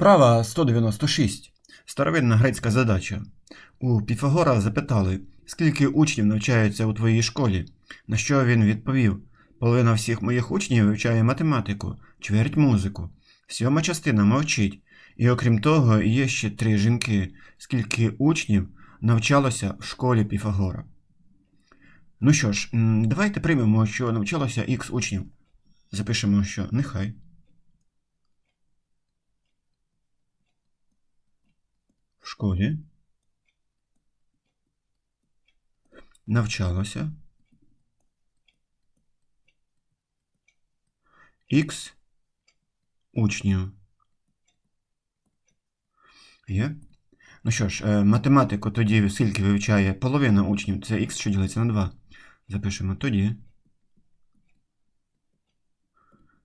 Вправа 196. Старовинна грецька задача. У Піфагора запитали, скільки учнів навчається у твоїй школі. На що він відповів: половина всіх моїх учнів вивчає математику, чверть музику, сьома частина мовчить. І окрім того, є ще три жінки, скільки учнів навчалося в школі Піфагора. Ну що ж, давайте приймемо, що навчалося х учнів. Запишемо, що нехай. Школі навчалося Х учнів. Є? Ну що ж, е, математику тоді скільки вивчає половина учнів, це х, що ділиться на 2. Запишемо тоді.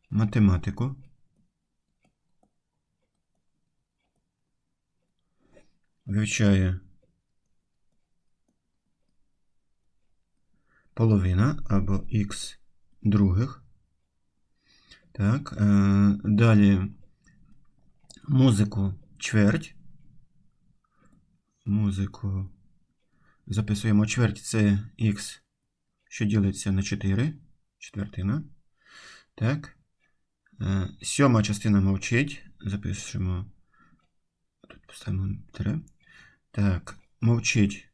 Математику. Вивчає половина або х других. Так, е, далі музику чверть. Музику записуємо чверть це х, що ділиться на 4, четвертина. Так. Е, сьома частина мовчить. Запишемо. Тут поставимо 3. Так, мовчить.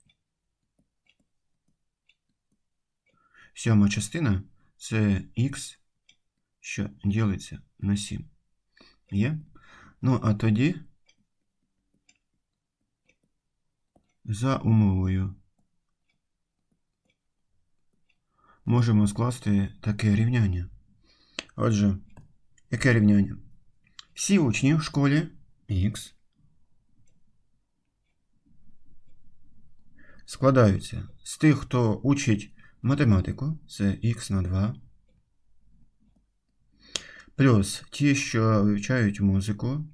Сьома частина це х, що ділиться на 7. Є? Ну, а тоді за умовою можемо скласти таке рівняння. Отже, яке рівняння? Всі учні в школі х складаються з тих, хто учить математику, це х на 2, плюс ті, що вивчають музику,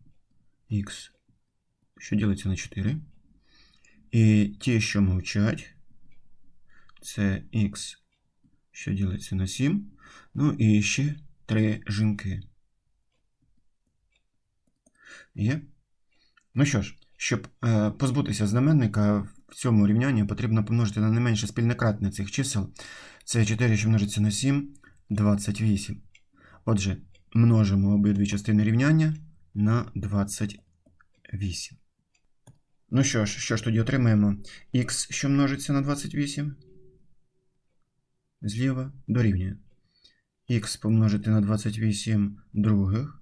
х, що ділиться на 4, і ті, що мовчать, це х, що ділиться на 7, ну і ще три жінки. Є? Ну що ж, щоб е, позбутися знаменника в цьому рівнянні потрібно помножити на не менше спільне кратне цих чисел. Це 4, що множиться на 7, 28. Отже, множимо обидві частини рівняння на 28. Ну що ж, що ж тоді отримаємо? х, що множиться на 28, зліва дорівнює. х помножити на 28 других,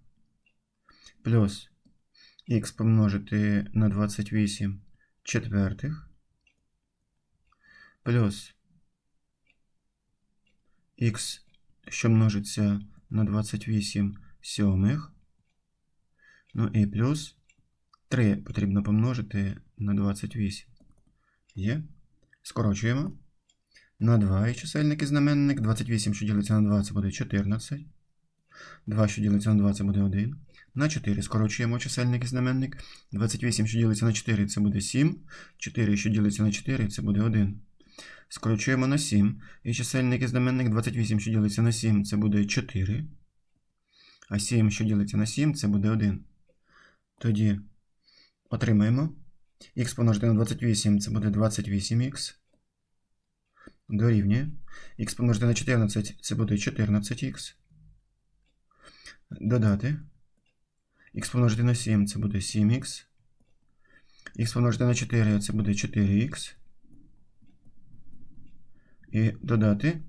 плюс х помножити на 28 четвертих, плюс х, що множиться на 28 сьомих, ну і плюс 3 потрібно помножити на 28. Є. Скорочуємо. На 2 і чисельник і знаменник. 28, що ділиться на 2, це буде 14. 2, що ділиться на 2, це буде 1. На 4 скорочуємо чисельник і знаменник. 28, що ділиться на 4, це буде 7. 4, що ділиться на 4, це буде 1. Скорочуємо на 7. І чисельник і знаменник 28, що ділиться на 7, це буде 4. А 7, що ділиться на 7, це буде 1. Тоді отримаємо. Х помножити на 28, це буде 28х. Дорівнює. Х помножити на 14, це буде 14х. Додати. Х помножити на 7 це буде 7х. Х помножити на 4 це буде 4х. І додати.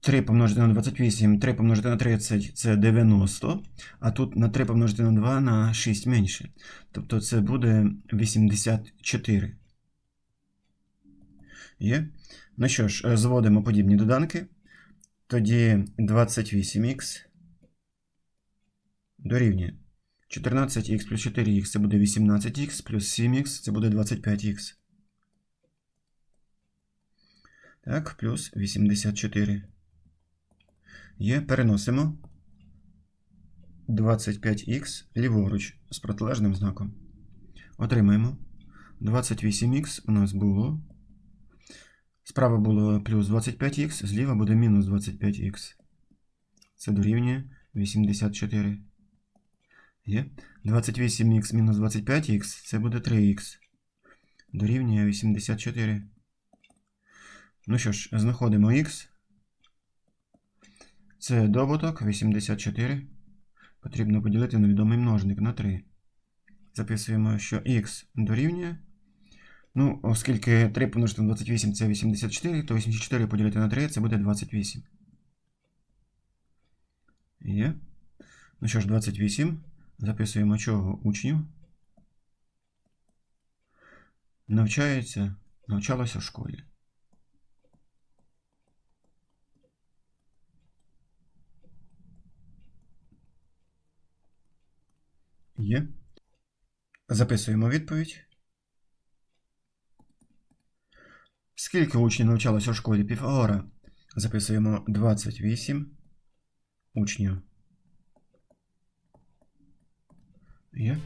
3 помножити на 28, 3 помножити на 30 це 90. А тут на 3 помножити на 2 на 6 менше. Тобто це буде 84. Є? Ну що ж, зводимо подібні доданки. Тоді 28х дорівнює. 14х плюс 4х це буде 18х, плюс 7х це буде 25х. Так, плюс 84. Є, переносимо 25х ліворуч з протилежним знаком. Отримаємо 28х у нас було. Справа було плюс 25х, зліва буде мінус 25х. Це дорівнює 84. Є. 28х мінус 25х це буде 3х. Дорівнює 84. Ну що ж, знаходимо х. Це добуток 84. Потрібно поділити на відомий множник на 3. Записуємо, що х дорівнює. Ну, оскільки 3 помножити на 28 це 84, то 84 поділити на 3 це буде 28. Є. Ну що ж, 28. Записуємо чого учнів. Навчається, навчалося в школі. Є. Записуємо відповідь. Скільки учнів навчалося у школі Піфагора? Записуємо 28 учнів. Є.